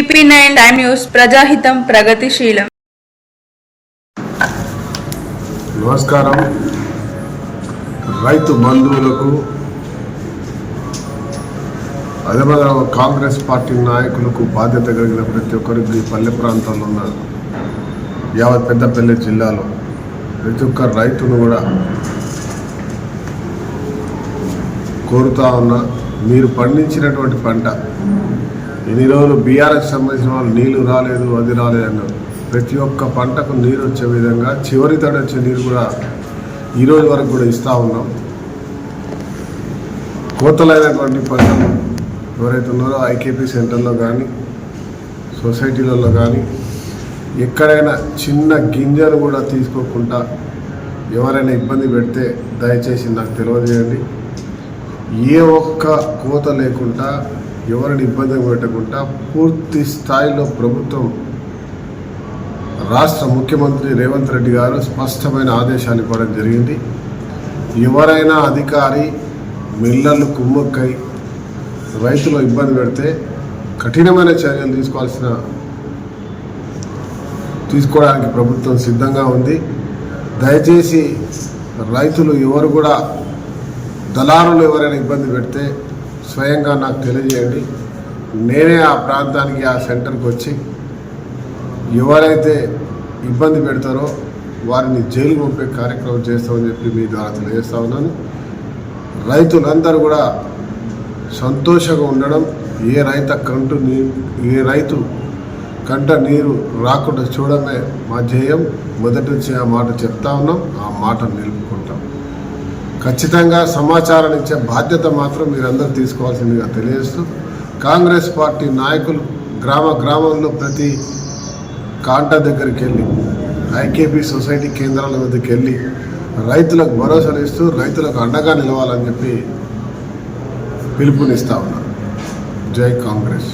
TV nine time news ప్రజాహితం ప్రగతిశీలం నమస్కారం. రైతు బంధువులకు అదేవిధంగా కాంగ్రెస్ పార్టీ నాయకులకు బాధ్యత కలిగిన ప్రతి ఒక్కరికి ఈ పల్లె ప్రాంతంలో ఉన్న యావత్ పెద్దపల్లి జిల్లాలో ప్రతి ఒక్క రైతును కూడా కోరుతా ఉన్నా మీరు పండించినటువంటి పంట ఇన్ని రోజులు బీఆర్ఎస్ సంబంధించిన వాళ్ళు నీళ్ళు రాలేదు అది రాలేదు అన్నారు. ప్రతి ఒక్క పంటకు నీరు వచ్చే విధంగా చివరి తడి వచ్చే నీరు కూడా ఈరోజు వరకు కూడా ఇస్తూ ఉన్నాం. కోతలైనటువంటి పంటలు ఎవరైతే ఉన్నారో ఐకేపీ సెంటర్లో కానీ సొసైటీలలో కానీ ఎక్కడైనా చిన్న గింజలు కూడా తీసుకోకుండా ఎవరైనా ఇబ్బంది పెడితే దయచేసి నాకు తెలియజేయండి. ఏ ఒక్క కోత లేకుండా ఎవరిని ఇబ్బంది పెట్టకుండా పూర్తి స్థాయిలో ప్రభుత్వం రాష్ట్ర ముఖ్యమంత్రి రేవంత్ రెడ్డి గారు స్పష్టమైన ఆదేశాలు ఇవ్వడం జరిగింది. ఎవరైనా అధికారి మిల్లర్లు కుమ్మక్కై రైతులు ఇబ్బంది పెడితే కఠినమైన చర్యలు తీసుకోవాల్సిన తీసుకోవడానికి ప్రభుత్వం సిద్ధంగా ఉంది. దయచేసి రైతులు ఎవరు కూడా దళారులు ఎవరైనా ఇబ్బంది పెడితే స్వయంగా నాకు తెలియజేయండి. నేనే ఆ ప్రాంతానికి ఆ సెంటర్కి వచ్చి ఎవరైతే ఇబ్బంది పెడతారో వారిని జైలు పంపే కార్యక్రమం చేస్తామని చెప్పి మీ ద్వారా తెలియజేస్తా ఉన్నాను. రైతులందరూ కూడా సంతోషంగా ఉండడం ఏ రైత కంటు నీ ఏ రైతు కంట నీరు రాకుండా చూడమే మా ధ్యేయం. మొదటి నుంచి ఆ మాట చెప్తా ఉన్నాం ఆ మాట నిలుపుకుంటాం. ఖచ్చితంగా సమాచారం ఇచ్చే బాధ్యత మాత్రం మీరందరూ తీసుకోవాల్సిందిగా తెలియజేస్తూ కాంగ్రెస్ పార్టీ నాయకులు గ్రామ గ్రామంలో ప్రతి కాంటా దగ్గరికి వెళ్ళి ఐకేపీ సొసైటీ కేంద్రాల వద్దకు వెళ్ళి రైతులకు భరోసాలు ఇస్తూ రైతులకు అండగా నిలవాలని చెప్పి పిలుపునిస్తా ఉన్నారు. జై కాంగ్రెస్.